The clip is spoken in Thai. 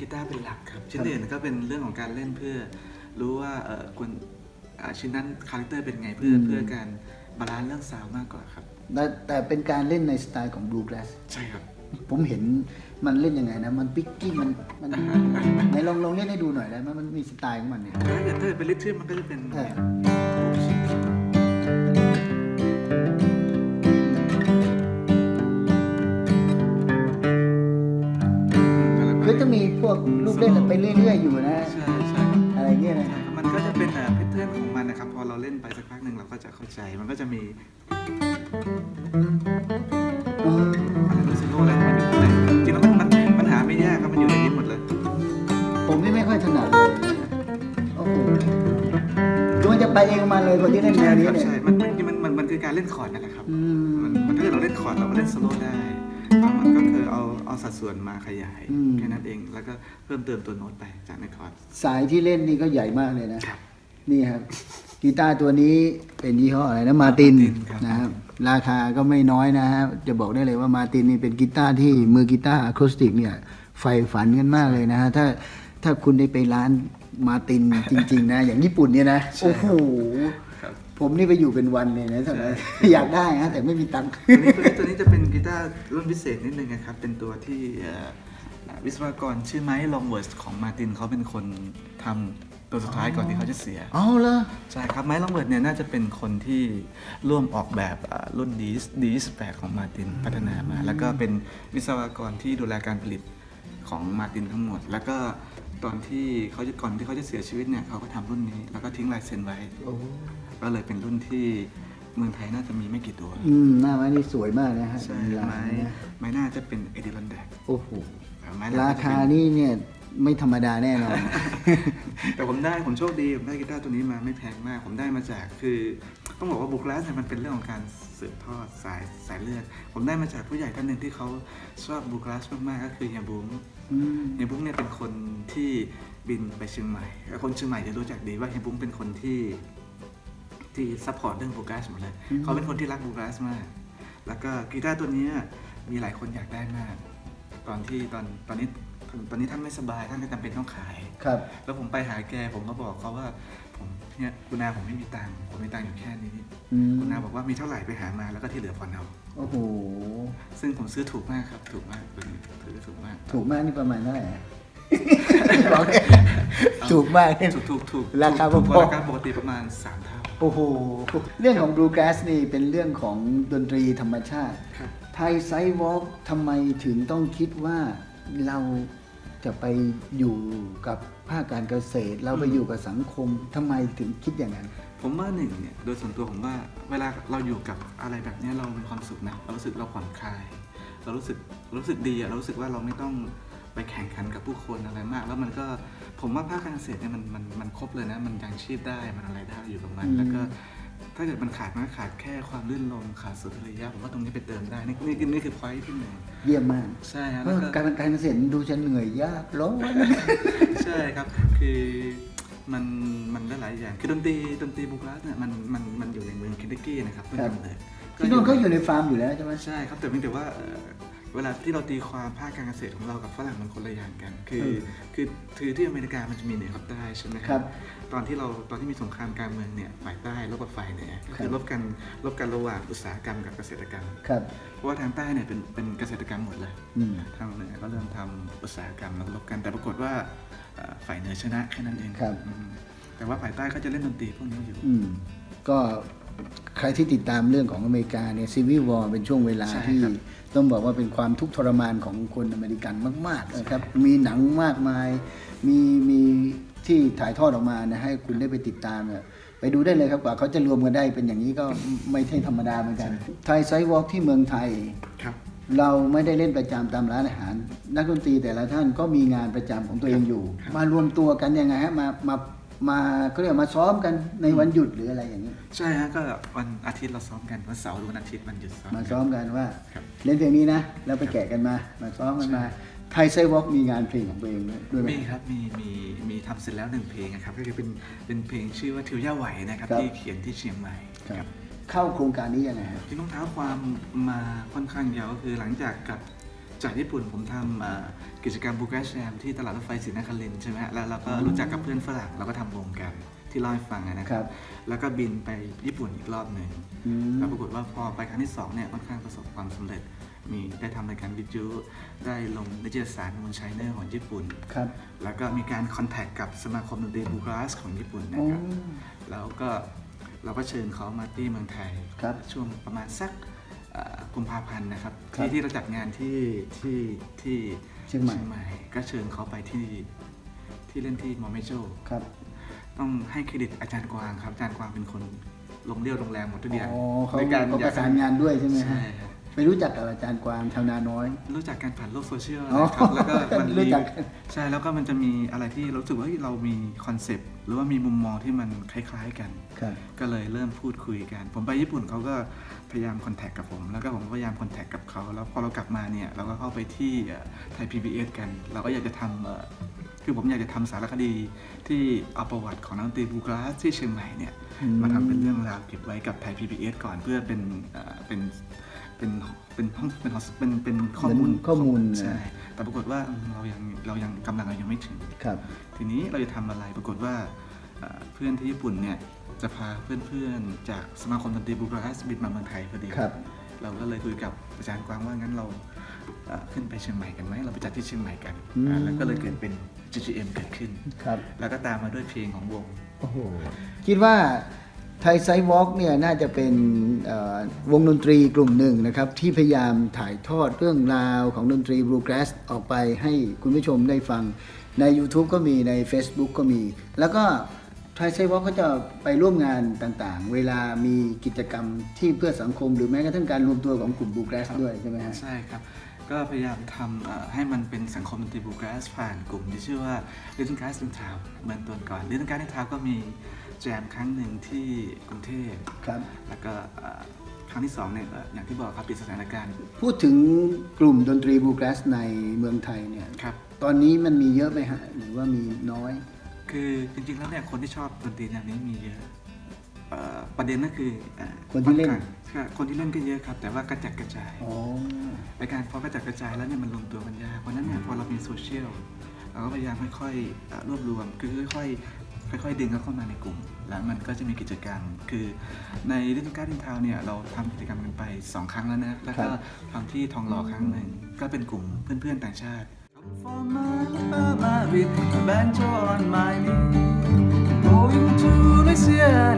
กีตาร์เป็นหลักครับ ชิ้นอื่นก็เป็นเรื่องของการเล่นเพื่อ รู้ว่าเออควรอ่าชิ้นนั้นคาแรคเตอร์เป็นไงเพื่ออืมเพื่อการบาลานซ์เรื่องซาวด์มากกว่าครับ แต่แต่เป็นการเล่นในสไตล์ของบลูก r สใช่ครับ ผมเห็นมันเล่นยังไงนะ มันปิกกี้มันมันไหนลองลองเล่นให้ดูหน่อยได้ไหมมันมีสไตล์ของมันเนี่ยถ้าเกิดถ้าเกิดเป็นลิทเทิลมันก็จะเป็นเออคือ ลูกเล่นไปเรื่อย ๆ อยู่นะ ใช่ใช่ครับอะไรเงี้ยนะมันก็จะเป็นแพทเทิร์นของมันนะครับ พอเราเล่นไปสักพักหนึ่งเราก็จะเข้าใจ มันก็จะมีอืมอะไรโซโล่อะไรของมันอยู่ข้างในจริงๆแล้วมันมันมันหาไม่ยากครับมันอยู่ในนี้หมดเลย ผมนี่ไม่ค่อยถนัดเลย โอ้โหคือมันจะไปเองมาเลยคนที่เล่นแนวนี้ครับเนี่ยใช่มันมันมันมันมันคือการเล่นคอร์ดนั่นแหละครับ อืมันมมันถ้าเกิดเราเล่นคอร์ดเราก็เล่นโซโล่ได้ มันก็คือเอาเอาสัดส่วนมาขยายอืม แค่นั้นเอง แล้วก็เพิ่มเติมตัวโน้ตไปจากในคอร์ด สายที่เล่นนี่ก็ใหญ่มากเลยนะครับนี่ครับกีตาร์ตัวนี้เป็นยี่ห้ออะไรนะมาติน Martin ครับ นะครับราคาก็ไม่น้อยนะฮะจะบอกได้เลยว่ามาตินนี่เป็นกีตาร์ที่มือกีตาร์อะคูสติกเนี่ยใฝ่ฝันกันมากเลยนะฮะถ้าถ้าคุณได้ไปร้าน มาตินจริง ๆ นะ อย่างญี่ปุ่นเนี่ยนะใช่โอ้โหครับผมนี่ไปอยู่เป็นวันเลยนะสมัยอยากได้นะแต่ไม่มีตังค์ตัวนี้ตัวนี้ตัวนี้จะเป็นกีตาร์รุ่นพิเศษนิดนึงนะครับ เป็นตัวที่เอ่อวิศวกรชื่อไมค์ลองเวิร์สของมาตินเขาเป็นคนทำตัวสุดท้ายก่อนที่เขาจะเสียเอาเลยใช่ครับไมค์ลองเวิร์ดเนี่ยน่าจะเป็นคนที่ร่วมออกแบบอ่ารุ่น D D28 ของมาตินพัฒนามา แล้วก็เป็นวิศวกรที่ดูแลการผลิตของมาตินทั้งหมด แล้วก็ ตอนที่เขาจะก่อนที่เขาจะเสียชีวิตเนี่ยเขาก็ทำรุ่นนี้ แล้วก็ทิ้งลายเซ็นไว้ โอ้ก็เลยเป็นรุ่นที่เมืองไทยน่าจะมีไม่กี่ตัวอืมหน้าไม้นี่สวยมากนะฮะใช่เป็นลาไม้ยนะไม้น่าจะเป็นเอดิลอนแดกโอ้โห ไม้ราน่จะคาเป็นนี่เนี่ยไม่ธรรมดาแน่นอน แต่ผมได้ผมโชคดีผมได้กีตาร์ตัวนี้มาไม่แพงมาก ผมได้มาจากคือ ต้องบอกว่าบุคลาสเนี่ยมันเป็นเรื่องของการสืบทอดสายสายเลือด ผมได้มาจากผู้ใหญ่ท่านหนึ่งที่เขาชอบบุคลาสมากๆก็คือเฮียบุ้งอืมเฮียบุ้งเนี่ยเป็นคนที่บินไปเชียงใหม่แล้วคนเชียงใหม่จะรู้จักดีว่าเฮียบุ้งเป็นคนที่ที่ซัพพอร์ตเรื่องบุคลาสหมดเลย เขาเป็นคนที่รักบุคลาสมาก แล้วก็กีตาร์ตัวเนี้ยมีหลายคนอยากได้มาก ตอนที่ตอนตอนนี้ตอนนี้ท่านไม่สบายท่านก็จำเป็นต้องขายครับ แล้วผมไปหาแกผมก็บอกเขาว่าผม เนี่ยคุณอาผมไม่มีตังค์ผมมีตังค์อยู่แค่นี้ อืมคุณอาบอกว่ามีเท่าไหร่ไปหามาแล้วก็ที่เหลือผ่อนเอา โอ้โห ซึ่งผมซื้อถูกมากครับ ถูกมากตัวนี้ถือว่าถูกมาก ถูกมากนี่ประมาณเท่าไหร่อะบอกเลยถูกมากเนี่ย ถูกถูกถูกราคาถูกกพอว่าๆราคาปกติประมาณสามเท่า โอ้โห เรื่องของบลูแกรสนี่เป็นเรื่องของดนตรีธรรมชาติ ครับ ไทยไซวอล์กทำไมถึงต้องคิดว่าเรา จะไปอยู่กับภาคการเกษตร เราไปอยู่กับสังคมทำไมถึงคิดอย่างนั้น ผมว่าหนึ่งเนี่ยโดยส่วนตัวผมว่าเวลาเราอยู่กับอะไรแบบเนี้ยเรามีความสุขนะเรารู้สึกเราผ่อนคลาย เรารู้สึกรู้สึกดีอะเรารู้สึกว่าเราไม่ต้องไปแข่งขันกับผู้คนอะไรมาก แล้วมันก็ผมว่าภาคการเกษตรเนี่ยมันมันมันครบเลยนะ มันยังชีพได้มันอะไรได้อยู่ตรงนั้นอืมแล้วก็ ถ้าเกิดมันขาดมันก็ขาดแค่ความลื่นลมขาดสุนทรียะผมว่าตรงนี้ไปเติมได้นี่นี่คือนี่คือพอยที่หนึ่งเยี่ยมมากใช่ฮะเอแล้วอก็การการเกษตรดูจะเหนื่อยยากร้อนใช่ครับคือมันมันหลายๆอย่างคือดนตรีดนตรีบุคลาสเนี่ยมันมันมันอยู่ในเมืองเคนตักกี้นะครับเพื่อนกำเนิดที่นู่นเขาอยู่ในฟาร์มอยู่แล้วใช่ไหมใช่ครับแต่เพียงแต่ว่า เอ่อเวลาที่เราตีความภาคการเกษตรของเรากับฝรั่งมันคนละอย่างกัน คือเออคือคือที่อเมริกามันจะมีเหนือกับใต้ใช่ไหมคครัรับตอนที่เราตอนที่มีสงครามกลารเมืองเนี่ยฝ่ายใต้รบกับฝ่ายเหนือก็คือครับรบกันรบกันระหว่างอุตสาหกรรมกับเกษตรกรรม ครับเพราะว่าทางใต้เนี่ยเป็นเป็นเกษตรกรรมหมดเลย อืม ทางเหนือก็เริ่มทำอุตสาหกรรมแล้วก็รบกันแต่ปรากฏว่าเอ่อฝ่ายเหนือชนะแค่นั้นเองครับ อืมแต่ว่าฝ่ายใต้เขาจะเล่นดนตรีพวกนี้อยู่ อืมก็ ใครที่ติดตามเรื่องของอเมริกาเนี่ยซีวิววอร์เป็นช่วงเวลาใช่ที่ครับต้องบอกว่าเป็นความทุกข์ทรมานของคนอเมริกันมากๆนะครับมีหนังมากมาย มีมีที่ถ่ายทอดออกมานะให้คุณได้ไปติดตามเนี่ยไปดูได้เลยครับกว่าเขาจะรวมกันได้เป็นอย่างนี้ก็ไม่ใช่ธรรมดาเหมือนกันไทยไซวอล์กที่เมืองไทยครับเราไม่ได้เล่นประจำตามร้านอาหาร นักดนตรีแต่ละท่านก็มีงานประจำของตัวเองอยู่ครับมารวมตัวกันยังไงฮะมามา มาเขาเรียกว่ามาซ้อมกันในวันหยุดหรืออะไรอย่างนี้ ใช่ฮะก็วันอาทิตย์เราซ้อมกันวันเสาร์หรือวันอาทิตย์วันหยุดซ้อมมากันซ้อมกันว่าครับ เล่นเพลงนี้นะแล้วไปแกะกันมา มาซ้อมกันมาไทยไซวอล์กมีงานเพลงของตัวเองด้วยด้วยไหม มีครับมีมีมีทำเสร็จแล้วหนึ่งเพลงนะครับก็คือเป็นเป็นเพลงชื่อว่าทิวย่าไหวนะครับครับ ที่เขียนที่เชียงใหม่ครับเข้าโครงการนี้ยังไงฮะ ที่ต้องเท้าความมาค่อนข้างยาวก็คือหลังจากกลับ จากญี่ปุ่นผมทำเอ่อกิจกรรมบูการแชมที่ตลาดรถไฟศรีนครินทร์ใช่ไหมฮะแล้วเราก็รู้จักกับเพื่อนฝรั่งเราก็ทำวงกันที่เล่าให้ฟังอะนะคครัรับ บ แล้วก็บินไปญี่ปุ่นอีกรอบหนึ่งอืม แล้วปรากฏว่าพอไปครั้งที่สองเนี่ยค่อนข้างประสบความสำเร็จ มีได้ทำรายการวิทยุได้ลงนิตยสารมูนชัยเนอร์ของญี่ปุ่น ครับ แล้วก็มีการคอนแทคกับสมาคมดนตรีบูการ์สของญี่ปุ่นนะโอ้ครับ แล้วก็เราก็เชิญเขามาที่เมืองไทย ครับ ช่วงประมาณสักเอ่อ กุมภาพันธ์นะครับครับที่ที่เราจัดงานที่ที่ที่เชียงใหม่ ก็เชิญเขาไปที่ที่เล่นที่มอเมโจครับต้องให้เครดิตอาจารย์กวางครับอาจารย์กวางเป็นคนลงเรียวลงแรงหมดทุกอย่างอ๋อเขาในการเขาประสานงานด้วยใช่ไหมฮะใช่ครับ ไปรู้จักกับอาจารย์กวางชาวนาน้อย รู้จักการผ่านโลกโซเชียลอ๋อนะครับ แล้วก็มันรู้มีจัก ใช่ แล้วก็มันจะมีอะไรที่เรารู้สึกว่าเฮ้ยเรามีคอนเซปต์ห รือว่ามีมุมมองที่มันคล้ายๆกัน ครับ ก็เลยเริ่มพูดคุยกัน ผมไปญี่ปุ่นเขาก็พยายามคอนแทคกับผม แล้วก็ผมก็พยายามคอนแทคกับเขา แล้วพอเรากลับมาเนี่ย เราก็เข้าไปที่ไทย PBS กัน เราก็อยากจะทำเอ่อคือผมอยากจะทำสารคดีที่เอาประวัติของนักดนตรีบูกราสที่เชียงใหม่เนี่ย อืม มาทำเป็นเรื่องราวเก็บไว้กับไทย PBS ก่อนเพื่อเป็นเอ่อเป็น เป็นเป็นห้องเป็น host- เป็นเป็นข้อมูลเหมือนข้อมูลใช่นะ แต่ปรากฏว่าอืมเรายังเรายังกำลังเรายังไม่ถึง ครับ ทีนี้เราจะทำอะไรปรากฏว่าเอ่อเพื่อนที่ญี่ปุ่นเนี่ยจะพาเพื่อนๆ จากสมาคมดนตรีบูการัสบินมาเมืองไทยพอดีครับ เราก็เลยคุยกับอาจารย์กวางว่างั้นเราเอ่อขึ้นไปเชียงใหม่กันไหมเราไปจัดที่เชียงใหม่กันอืม อ่าแล้วก็เลยเกิดเป็น GGM เกิดขึ้น ครับ แล้วก็ตามมาด้วยเพลงของวง โอ้โห คิดว่า ไทยไซวอล์กเนี่ยน่าจะเป็นวงดนตรีกลุ่มหนึ่งนะครับ ที่พยายามถ่ายทอดเรื่องราวของดนตรีบลูแกรสออกไปให้คุณผู้ชมได้ฟังใน YouTube ก็มีใน Facebook ก็มี แล้วก็ ไทยไซวอล์กก็จะไปร่วมงานต่างๆ เวลามีกิจกรรมที่เพื่อสังคม หรือแม้กระทั่งการรวมตัวของกลุ่มบลูแกรสด้วยใช่ไหมฮะ ใช่ครับ ก็พยายามทำเอ่อให้มันเป็นสังคมดนตรีบูการัสผ่านกลุ่มที่ชื่อว่า Little Gas in Town เหมือนตัวก่อน Little Gas in Town ก็มีแจมครั้งหนึ่งที่กรุงเทพครับ แล้วก็เอ่อครั้งที่สองเนี่ยเอ่ออย่างที่บอกครับปิดสถานการณ์พูดถึงกลุ่มดนตรีบลูแกรสในเมืองไทยเนี่ย ครับ ตอนนี้มันมีเยอะไหมฮะ หรือว่ามีน้อย คือจริงๆแล้วเนี่ยคนที่ชอบดนตรีแนวนี้มีเยอะเอ่อประเด็นก็คือเอ่อคนที่เล่นใช่คนที่เล่นก็เยอะครับ แต่ว่ากระจัดกระจายอ๋อในการพอกระจัดกระจายแล้วเนี่ยมันรวมตัวกันยากเพราะฉะนั้นเนี่ยพอเรามีโซเชียลเราก็พยายามค่อยๆเอ่อรวบรวมคือค่อยๆค่อยๆดึงเขาเข้ามาในกลุ่ม แล้วมันก็จะมีกิจกรรม คือในดิจิทัลดินทาวเนี่ยเราทำกิจกรรมกันไป2ครั้งแล้วนะแล้วก็ครับ ทำที่ทองหล่อครั้งหนึ่งก็เป็นกลุ่มเพื่อนๆต่างชาติ For my, my with a banjo on my Yeah.